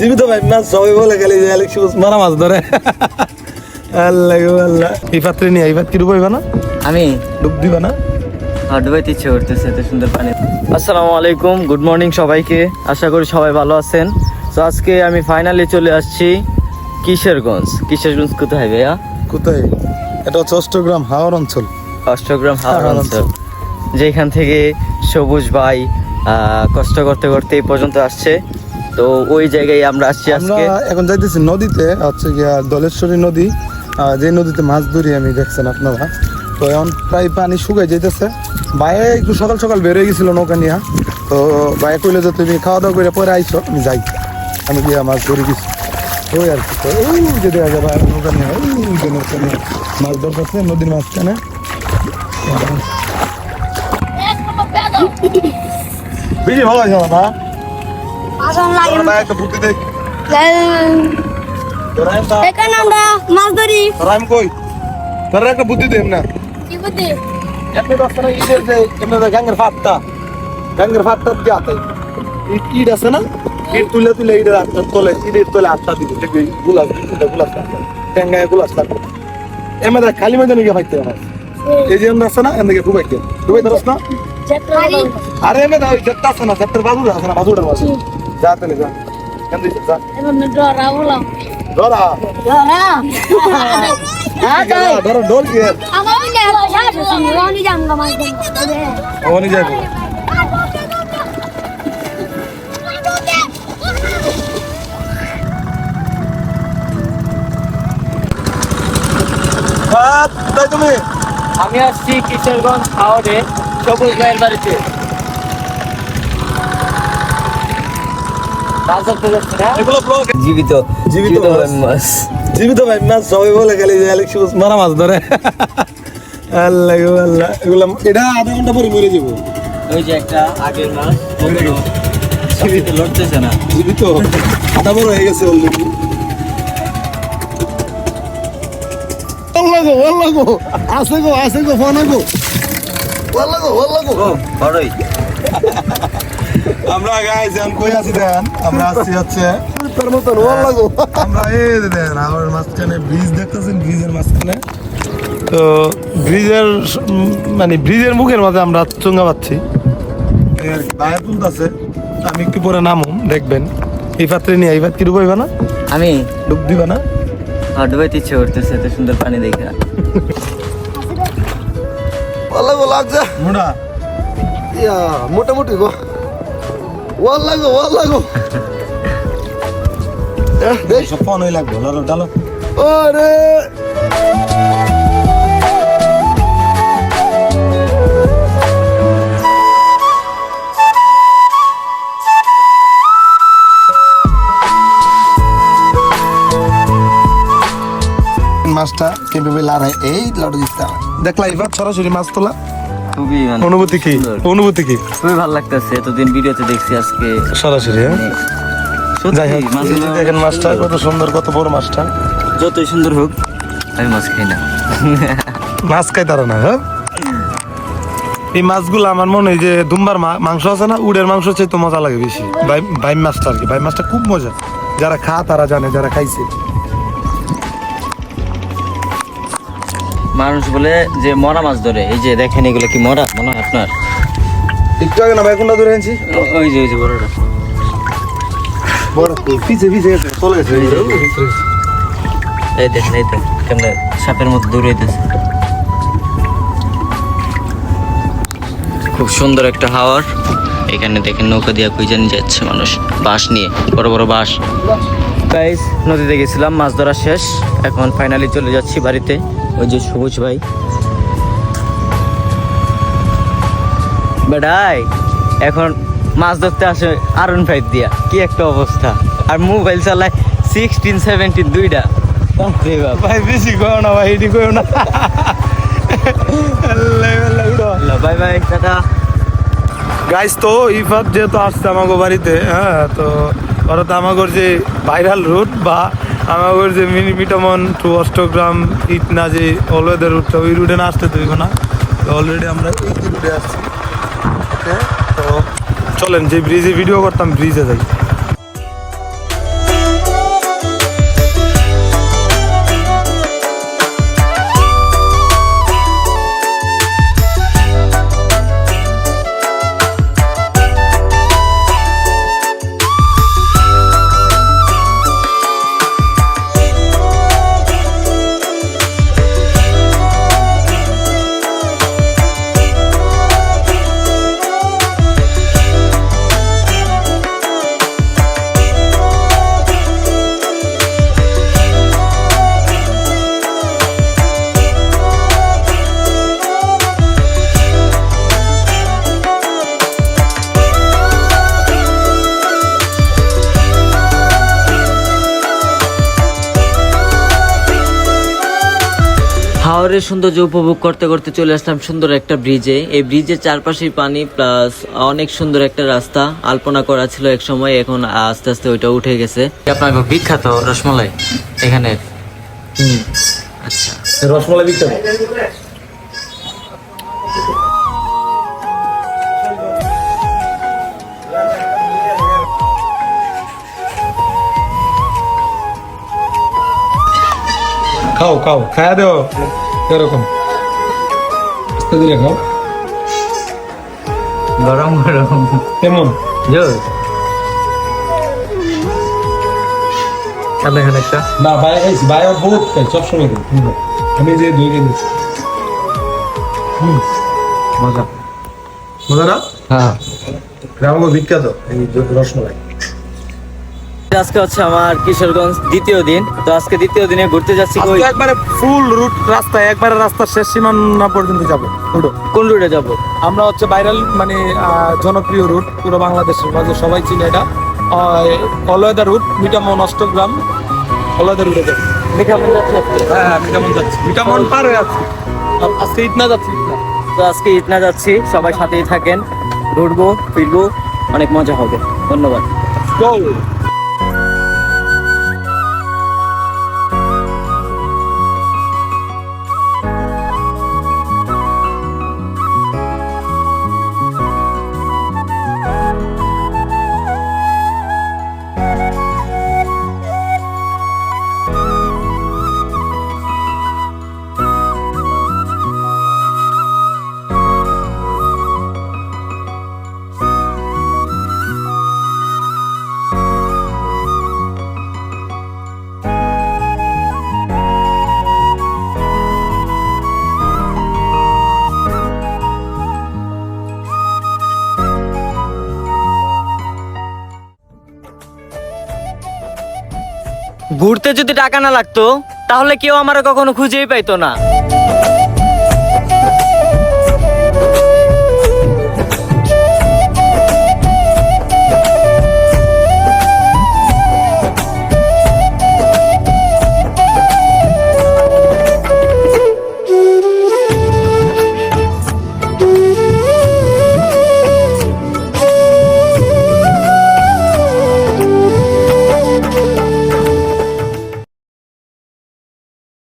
জীবিত ভাই না সবাই বলে গেলে যে অ্যালেক্স মারা মাছ ধরে। আল্লাহ আল্লাহ। এই পাত্রে নিয়ে এই পাত কি ডুবাইবা না? আমি? ডুব দিবা না? ডুবাইতে ইচ্ছে করতেছে এত সুন্দর পানি। আসসালামু আলাইকুম গুড মর্নিং সবাইকে। আশা করি সবাই ভালো আছেন। তো আজকে আমি ফাইনালি চলে আসছি কিশোরগঞ্জ। কিশোরগঞ্জ কোথায় ভাইয়া? কোথায়? এটা হচ্ছে অষ্টগ্রাম হাওর অঞ্চল। অষ্টগ্রাম হাওড় হাওড় অঞ্চল। যেখান থেকে সবুজ ভাই কষ্ট করতে করতে এই পর্যন্ত আসছে। তো ওই জায়গায় আমরা আসছি আমরা আজকে। এখন যাইতেছি নদীতে হচ্ছে গিয়া দলেশ্বরী নদী। যে নদীতে মাছ ধরি আমি দেখছেন আপনারা। তো এখন প্রায় পানি শুকাই যাইতেছে। বাইরে একটু সকাল সকাল বেরোয় গেছিল নৌকা নিয়ে। তো বাইরে কইলে যে তুমি খাওয়া দাওয়া করে পরে আইছো আমি যাই। আমি গিয়া মাছ ধরে গেছি। ওই আর কি তো ওই যে দেখা যাবে আর নৌকা নিয়ে ওই যে নৌকা নিয়ে মাছ ধরতেছে নদীর মাঝখানে। বেশি ভালো আছে না লাগে একটা বুদ্ধি দেখ। এখানে আমরা মাছ ধরি। রাম কই? তোর একটা বুদ্ধি দেব না। কি বুদ্ধি? এমনি রাস্তা না ইটের যে এমনি যে গাঙ্গের ফাটটা গাঙ্গের ফাটটা দিয়ে আতে ইট ইট আছে না? ইট তুলে তুলে ইটের আটটা তোলে। ইটের তোলে আটটা দিবে। দেখবি গুলাস এটা গুলাস ট্যাঙ্গায় গুলাস থাকবে এমনি দেখ খালি ময়দানে গিয়ে ফাইতে হবে। এই যে এমনি আছে না এমনি ডুবাই দিয়ে ডুবাই ধরস না? আরে এমনি দাও জেটটা আছে না জেটটার আছে না বাজুটার বাজু যা তাহলে যা। এমনি যা। ডরা বললাম ধরা ডরা ধরো ডোল আমার রনি গা যাব তুমি? আমি আসছি কিশোরগঞ্জ হাওড়ে সবুজ ভাইয়ের বাড়িতে। জীবিত জীবিত মাছ। জীবিত ভাই মাছ সবাই বলে গেলে যে অ্যালেক্স মারা মাছ ধরে। আল্লাহ আল্লাহ। এগুলো এটা আধা ঘণ্টা পরে মরে যাব। ওই যে একটা আগের মাছ জীবিত লড়তেছে না। জীবিত। আধা বড় হয়ে গেছে অলরেডি গো ওয়াল্লা গো। আছে গো আছে গো ফোন গো। ওয়াল্লা গো ওয়াল্লা গো। বড়ই আমরা গাইস এখন কই আছি দেন? আমরা আসছি হচ্ছে তার মতন ওয়াল্লা গো আমরা এই দেন আমার মাঝখানে ব্রিজ দেখতেছেন ব্রিজের মাঝখানে। তো ব্রিজের মানে ব্রিজের মুখের মাঝে আমরা চুঙ্গা পাচ্ছি। বাইরে তুলতেছে। আমি একটু পরে নামুম দেখবেন। এই পাত্রে নিয়ে এই পাত্র কি ডুবাইবা না? আমি? ডুব দিবা না? আর ডুবাইতে ইচ্ছে করতেছে এত সুন্দর পানি দেখে। গো লাগছে। মোড়া। ইয়া মোটামুটি গো। ওয়াল্লা গো ওয়াল্লা গো এহ, দেখ। সব ফোন হয়ে লাগবে ডালো ডালো ওরে। মাছটা কীভাবে লড়াই? এই লড়ে দিতে দেখলা এবার সরাসরি মাছ তোলা। খুবই মানে অনুভূতি কি? অনুভূতি কি? খুবই ভালো লাগতেছে। এতদিন ভিডিওতে দেখছি আজকে। সরাসরি হ্যাঁ? মানে যাই হোক সত্যি এই যে মাছগুলো দেখেন মাছটা কত সুন্দর কত বড় মাছটা। যতই সুন্দর হোক আমি মাছ খাই না। মাছ খাই তারা না হ্যাঁ? এই মাছগুলো আমার মনে হয় যে দুম্বার মাংস আছে না উড়ের মাংস চাইতে মজা লাগে বেশি। বাই বাই মাছটা আর কি। বাই মাছটা খুব মজা। যারা খা তারা জানে যারা খাইছে। মানুষ বলে যে মরা মাছ ধরে। এই যে দেখেন এগুলো কি মরা? মনে হয় আপনার। একটু আগে না ভাই কোনটা ধরে আনছি ওই যে ওই যে বড়টা। বড় পিছে পিছে চলে গেছে এই দেখেন এই কেমন সাপের মতো দৌড়াইতেছে খুব সুন্দর একটা হাওয়ার। এখানে দেখেন নৌকা দিয়ে কই জানি যাচ্ছে মানুষ। বাঁশ নিয়ে বড় বড় বাঁশ। গাইস নদীতে গেছিলাম মাছ ধরা শেষ। এখন ফাইনালি চলে যাচ্ছি বাড়িতে। ওই যে সবুজ ভাই। বেড়াই এখন মাছ ধরতে আসে আরন ফাইভ দিয়া। কি একটা অবস্থা। আর মোবাইল চালায় সিক্সটিন সেভেন্টিন দুইটা। ভাই বেশি কয় না ভাই এটি কয় না। Bye bye tata. গাইস তো ইফাত যেহেতু আসছে আমাকে বাড়িতে হ্যাঁ তো তো আমাগর যে ভাইরাল রুট বা আমাগর যে মিনি মিটামন টু অষ্টগ্রাম, ইটনা যে অলওয়েদার রুটটা ওই রুটে না আসতে তৈরি না। তো অলরেডি আমরা এই রুটে আসছি। ওকে তো চলেন, যে ব্রিজে ভিডিও করতাম ব্রিজে যাই। হাওরের সৌন্দর্য উপভোগ করতে করতে চলে আসলাম সুন্দর একটা ব্রিজে এই ব্রিজের চারপাশেই পানি প্লাস অনেক সুন্দর একটা রাস্তা। আলপনা করা ছিল এক সময় এখন আস্তে আস্তে ওইটা উঠে গেছে। আপনার বিখ্যাত রসমলাই এখানে। আচ্ছা। রসমালাই বিখ্যাত। খাও খাও খায়া দেও। এরকম আস্তে ধীরে খাও গরম গরম। কেমন? জোর। একটা। না ভাই খাইছি ভাই আমার বহুত খাই সবসময় খাই আমি যে দই কিনেছি হুম মজা। মজা না? হ্যাঁ। বিখ্যাত এই রসমালাই। আজকে হচ্ছে আমার কিশোরগঞ্জ দ্বিতীয় দিন। তো আজকে দ্বিতীয় দিনে ঘুরতে যাচ্ছি কই? একবারে ফুল রুট রাস্তায় একবারে রাস্তার শেষ সীমানা পর্যন্ত যাব। কোন রুটে যাব? আমরা হচ্ছে ভাইরাল মানে জনপ্রিয় রুট পুরো বাংলাদেশের মাঝে সবাই চিনে এটা। অলয়দা রুট মিটামন অষ্টগ্রাম অলয়দা রুটে যাব। হ্যাঁ হ্যাঁ মিটামন যাচ্ছি। মিটামন পার হয়ে যাচ্ছি আজকে ইটনা যাচ্ছি? তো আজকে ইটনা যাচ্ছি সবাই সাথেই থাকেন। ঘুরবো ফিরবো অনেক মজা হবে। ধন্যবাদ। ঘুরতে যদি টাকা না লাগতো তাহলে কেউ আমার কখনো খুঁজেই পাইতো না।